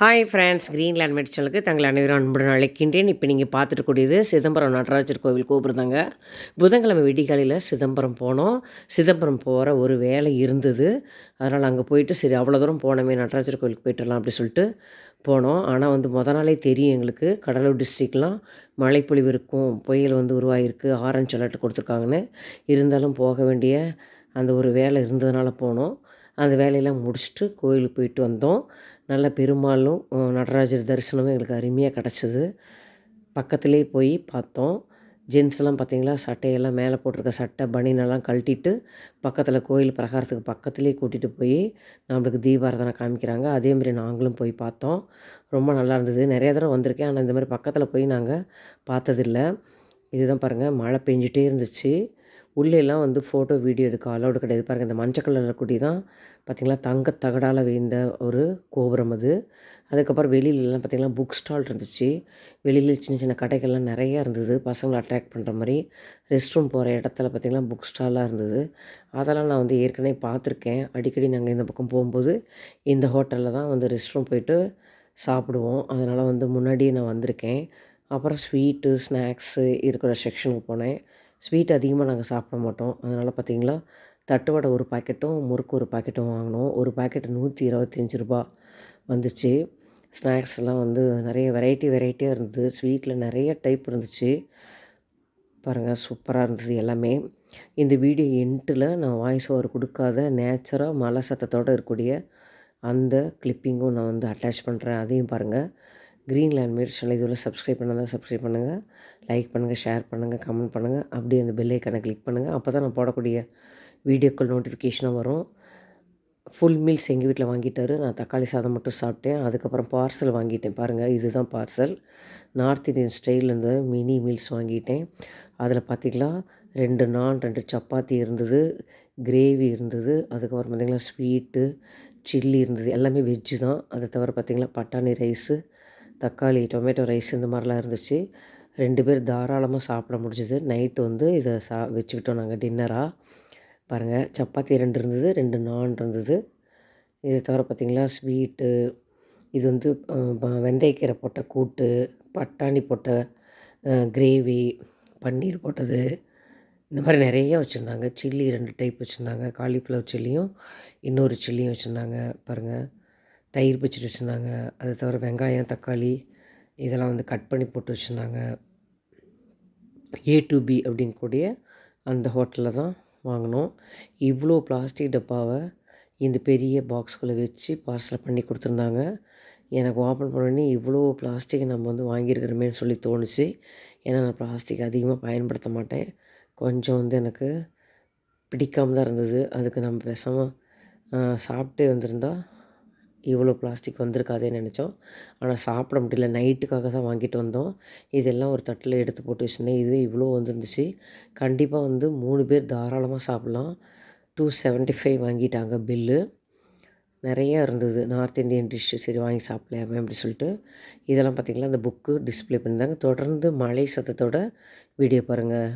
Hi friends Greenland மெடிச்சலுக்கு தங்களை அனைவரும் அன்புடன் அழைக்கின்றேன். இப்போ நீங்கள் பார்த்துட்டு கூடியது சிதம்பரம் நடராஜர் கோவில் கூப்பிடுதாங்க புதன்கிழமை விடிகாலையில் சிதம்பரம் போனோம். சிதம்பரம் போகிற ஒரு வேலை இருந்தது. அதனால் அங்கே போயிட்டு சரி அவ்வளோ தூரம் போனோமே நடராஜர் கோவிலுக்கு போயிட்டுலாம் அப்படி சொல்லிட்டு போனோம். ஆனால் வந்து முத நாளே தெரியும் எங்களுக்கு. கடலூர் டிஸ்ட்ரிக்ட்லாம் மழைப்பொழிவு இருக்கும். புயல் வந்து உருவாகிருக்கு ஆரஞ்சு அலர்ட் கொடுத்துருக்காங்கன்னு. இருந்தாலும் போக வேண்டிய அந்த ஒரு வேலை இருந்ததுனால போனோம். அந்த வேலையெல்லாம் முடிச்சுட்டு கோயிலுக்கு போயிட்டு வந்தோம். நல்ல பெருமாளும் நடராஜர் தரிசனமும் எங்களுக்கு அருமையாக கிடச்சிது. பக்கத்துலேயே போய் பார்த்தோம். ஜென்ஸ்லாம் பார்த்தீங்களா? சட்டையெல்லாம் மேலே போட்டிருக்க சட்டை பனியனெல்லாம் கழட்டிட்டு பக்கத்தில் கோயில் பிரகாரத்துக்கு பக்கத்துலேயே கூட்டிகிட்டு போய் நம்மளுக்கு தீபாரதனை காமிக்கிறாங்க. அதேமாதிரி நாங்களும் போய் பார்த்தோம். ரொம்ப நல்லா இருந்தது. நிறைய தடவை வந்திருக்கேன். ஆனால் இந்த மாதிரி பக்கத்தில் போய் நாங்கள் பார்த்ததில்ல. இதுதான் பாருங்கள் மழை பெஞ்சிட்டே இருந்துச்சு. உள்ளேலாம் வந்து ஃபோட்டோ வீடியோ எடுக்க அலௌடு கிடையாது. பாருங்கள் இந்த மஞ்சள் கலரில் கூட்டி தான் பார்த்திங்களா தங்க தகடால் வைந்த ஒரு கோபுரம் அது. அதுக்கப்புறம் வெளியிலலாம் பார்த்திங்கன்னா புக் ஸ்டால் இருந்துச்சு. வெளியில் சின்ன சின்ன கடைகள்லாம் நிறையா இருந்தது. பசங்களை அட்ராக்ட் பண்ணுற மாதிரி ரெஸ்ட் ரூம் போகிற இடத்துல பார்த்திங்கன்னா புக் ஸ்டாலாக இருந்தது. அதெல்லாம் நான் வந்து ஏற்கனவே பார்த்துருக்கேன். அடிக்கடி நாங்கள் இந்த பக்கம் போகும்போது இந்த ஹோட்டலில் தான் வந்து ரெஸ்ட் ரூம் போயிட்டு சாப்பிடுவோம். அதனால் வந்து முன்னாடியே நான் வந்திருக்கேன். அப்புறம் ஸ்வீட்டு ஸ்நாக்ஸு இருக்கிற செக்ஷனுக்கு போனேன். ஸ்வீட் அதிகமாக நாங்கள் சாப்பிட மாட்டோம். அதனால் பார்த்தீங்களா தட்டுவடை ஒரு பாக்கெட்டும் முறுக்கு ஒரு பாக்கெட்டும் வாங்கினோம். ஒரு பாக்கெட் நூற்றி இருபத்தஞ்சி ரூபா வந்துச்சு. ஸ்நாக்ஸ் எல்லாம் வந்து நிறைய வெரைட்டி வெரைட்டியாக இருந்தது. ஸ்வீட்டில் நிறைய டைப் இருந்துச்சு. பாருங்கள் சூப்பராக இருந்தது எல்லாமே. இந்த வீடியோ எண்டில் நான் வாய்ஸ் ஓவர் கொடுக்காத நேச்சராக மலை சத்தத்தோடு இருக்கக்கூடிய அந்த கிளிப்பிங்கும் நான் வந்து அட்டாச் பண்ணுறேன் அதையும் பாருங்கள் க்ரீன் லேண்ட்மேட் சேனல் இதுவரை சப்ஸ்கிரைப் பண்ணாதான் சப்ஸ்கிரைப் பண்ணுங்கள் லைக் பண்ணுங்கள் ஷேர் பண்ணுங்கள் கமெண்ட் பண்ணுங்கள் அப்படியே அந்த பெல் ஐக்கனை கிளிக் பண்ணுங்கள் அப்போ தான் நான் போடக்கூடிய வீடியோக்கள் நோட்டிஃபிகேஷனும் வரும். ஃபுல் மீல்ஸ் எங்கள் வீட்டில் வாங்கிட்டாரு. நான் தக்காளி சாதம் மட்டும் சாப்பிட்டேன். அதுக்கப்புறம் பார்சல் வாங்கிட்டேன். பாருங்கள் இதுதான் பார்சல் நார்த் இந்தியன் ஸ்டைலில் இருந்த மினி மீல்ஸ் வாங்கிட்டேன். அதில் பார்த்திங்களா ரெண்டு நான் ரெண்டு சப்பாத்தி இருந்தது கிரேவி இருந்தது அதுக்கப்புறம் பார்த்திங்கன்னா ஸ்வீட்டு சில்லி இருந்தது. எல்லாமே வெஜ்ஜு தான். அதை தவிர பார்த்திங்கன்னா பட்டாணி ரைஸு தக்காளி டொமேட்டோ ரைஸ் இந்த மாதிரிலாம் இருந்துச்சு. ரெண்டு பேர் தாராளமாக சாப்பிட முடிஞ்சது. நைட்டு வந்து இதை சா வச்சுக்கிட்டோம் நாங்கள் டின்னராக பாருங்கள் சப்பாத்தி ரெண்டு இருந்தது ரெண்டு நான் இருந்தது. இதை தவிர பார்த்திங்களா ஸ்வீட்டு இது வந்து வெந்தயக்கீரை போட்ட கூட்டு பட்டாணி போட்ட கிரேவி பன்னீர் போட்டது. இந்த மாதிரி நிறைய வச்சுருந்தாங்க. சில்லி ரெண்டு டைப் வச்சுருந்தாங்க. காலிஃப்ளவர் சில்லியும் இன்னொரு சில்லியும் வச்சுருந்தாங்க. பாருங்கள் தயிர் பச்சடி வச்சுருந்தாங்க. அது தவிர வெங்காயம் தக்காளி இதெல்லாம் வந்து கட் பண்ணி போட்டு வச்சுருந்தாங்க. ஏ டு பி அப்படிங்கக்கூடிய அந்த ஹோட்டலில் தான் வாங்கினோம். இவ்வளோ பிளாஸ்டிக் டப்பாவை இந்த பெரிய பாக்ஸ்குள்ளே வச்சு பார்சல் பண்ணி கொடுத்துருந்தாங்க. எனக்கு ஓப்பன் பண்ணோடனே இவ்வளோ பிளாஸ்டிக் நம்ம வந்து வாங்கியிருக்கிறோமேன்னு சொல்லி தோணுச்சு. ஏன்னா நான் பிளாஸ்டிக் அதிகமாக பயன்படுத்த மாட்டேன். கொஞ்சம் வந்து எனக்கு பிடிக்காம தான் இருந்தது. அதுக்கு நம்ம பேசாமல் சாப்பிட்டு வந்திருந்தால் இவ்வளோ பிளாஸ்டிக் வந்திருக்காதேன்னு நினச்சோம். ஆனால் சாப்பிட முடியல. நைட்டுக்காக தான் வாங்கிட்டு வந்தோம். இதெல்லாம் ஒரு தட்டில் எடுத்து போட்டு வச்சுருந்தேன். இது இவ்வளோ வந்துருந்துச்சு. கண்டிப்பாக வந்து மூணு பேர் தாராளமாக சாப்பிட்லாம். டூ செவன்ட்டி ஃபைவ் வாங்கிட்டாங்க பில்லு. நிறையா இருந்தது. நார்த் இந்தியன் டிஷ்ஷு சரி வாங்கி சாப்பிடலாமே அப்படி சொல்லிட்டு. இதெல்லாம் பார்த்திங்கன்னா அந்த புக்கு டிஸ்ப்ளே பண்ணியிருந்தாங்க. தொடர்ந்து மழை சத்தத்தோட வீடியோ பாருங்கள்